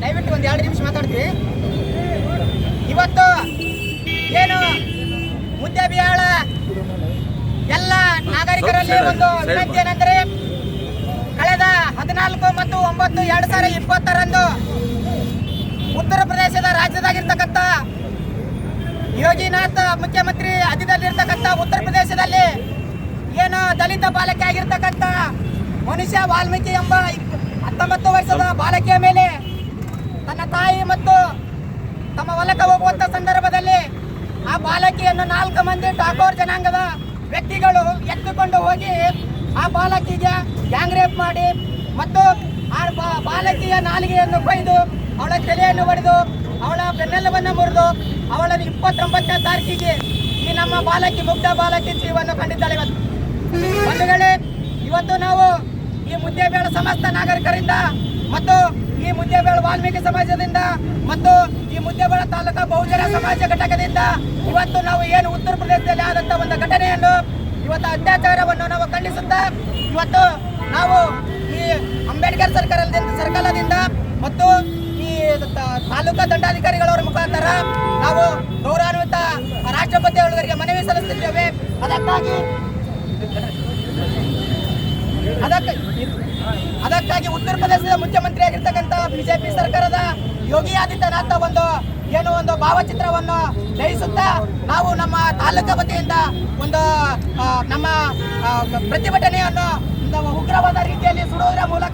ದಯವಿಟ್ಟು ಒಂದು ಎರಡು ನಿಮಿಷ ಮಾತಾಡ್ತೀವಿ ಇವತ್ತು ಏನು ಮುದ್ದೆಬಿಹಾಳ ಎಲ್ಲ ನಾಗರಿಕರಲ್ಲಿ ಒಂದು ವಿನಂತಿ ಏನಂದ್ರೆ ಕಳೆದ ಹದಿನಾಲ್ಕು ಮತ್ತು ಒಂಬತ್ತು ಎರಡು ಸಾವಿರ ಇಪ್ಪತ್ತರಂದು ಉತ್ತರ ಪ್ರದೇಶದ ರಾಜ್ಯದಾಗಿರ್ತಕ್ಕಂಥ ಯೋಗಿನಾಥ್ ಮುಖ್ಯಮಂತ್ರಿ ಅಧಿದಲ್ಲಿರ್ತಕ್ಕಂಥ ಉತ್ತರ ಪ್ರದೇಶದಲ್ಲಿ ಏನು ದಲಿತ ಬಾಲಕಿ ಆಗಿರ್ತಕ್ಕಂಥ ಮನುಷ್ಯ ವಾಲ್ಮೀಕಿ ಎಂಬ ಹತ್ತೊಂಬತ್ತು ವರ್ಷದ ಬಾಲಕಿಯ ಮೇಲೆ ತನ್ನ ತಾಯಿ ಮತ್ತು ತಮ್ಮ ಹೊಲಕ್ಕೆ ಹೋಗುವಂತ ಸಂದರ್ಭದಲ್ಲಿ ಆ ಬಾಲಕಿಯನ್ನು ನಾಲ್ಕು ಮಂದಿ ಠಾಕೋರ್ ಜನಾಂಗದ ವ್ಯಕ್ತಿಗಳು ಎತ್ತುಕೊಂಡು ಹೋಗಿ ಆ ಬಾಲಕಿಗೆ ಗ್ಯಾಂಗ್ ರೇಪ್ ಮಾಡಿ ಮತ್ತು ಆ ಬಾಲಕಿಯ ನಾಲಿಗೆಯನ್ನು ಕೊಯ್ದು ಅವಳ ತಲೆಯನ್ನು ಹೊಡೆದು ಅವಳ ಬೆನ್ನೆಲುಬನ್ನು ಮುರಿದು ಅವಳ ಇಪ್ಪತ್ತೊಂಬತ್ತನೇ ತಾರೀಕಿಗೆ ಈ ನಮ್ಮ ಬಾಲಕಿ ಮುಗ್ಧ ಬಾಲಕಿ ಜೀವವನ್ನು ಕಂಡಿದ್ದಾಳೆ ಇವತ್ತು. ಇವತ್ತು ನಾವು ಮುದ್ದೇಬೇಳ ಸಮಸ್ತ ನಾಗರಿಕರಿಂದ ಮತ್ತು ಈ ಮುದ್ದೇಬೇಳ ವಾಲ್ಮೀಕಿ ಸಮಾಜದಿಂದ ಮತ್ತು ಈ ಮುದ್ದೇಬೇಳ ತಾಲೂಕಾ ಬಹುಜನ ಸಮಾಜ ಘಟಕದಿಂದ ಇವತ್ತು ನಾವು ಏನು ಉತ್ತರ ಪ್ರದೇಶದಲ್ಲಿ ಆದಂತ ಒಂದು ಘಟನೆಯನ್ನು ಇವತ್ತು ಅತ್ಯಾಚಾರವನ್ನು ನಾವು ಖಂಡಿಸುತ್ತಾ ಇವತ್ತು ನಾವು ಈ ಅಂಬೇಡ್ಕರ್ ಸರ್ಕಾರದಿಂದ ಸರ್ಕಾರದಿಂದ ಮತ್ತು ಈ ತಾಲೂಕಾ ದಂಡಾಧಿಕಾರಿಗಳವರ ಮುಖಾಂತರ ನಾವು ಗೌರವಾನ್ವಿತ ರಾಷ್ಟ್ರಪತಿ ಅವರಿಗೆ ಮನವಿ ಸಲ್ಲಿಸುತ್ತಿದ್ದೇವೆ. ಅದಕ್ಕಾಗಿ ಅದಕ್ಕೆ ಅದಕ್ಕಾಗಿ ಉತ್ತರ ಪ್ರದೇಶದ ಮುಖ್ಯಮಂತ್ರಿ ಆಗಿರ್ತಕ್ಕಂಥ ಬಿಜೆಪಿ ಸರ್ಕಾರದ ಯೋಗಿ ಆದಿತ್ಯನಾಥ ಒಂದು ಏನು ಒಂದು ಭಾವಚಿತ್ರವನ್ನು ಜಯಿಸುತ್ತಾ ನಾವು ನಮ್ಮ ತಾಲೂಕು ವತಿಯಿಂದ ಒಂದು ನಮ್ಮ ಪ್ರತಿಭಟನೆಯನ್ನು ಉಗ್ರವಾದ ರೀತಿಯಲ್ಲಿ ಸುಡುವುದರ ಮೂಲಕ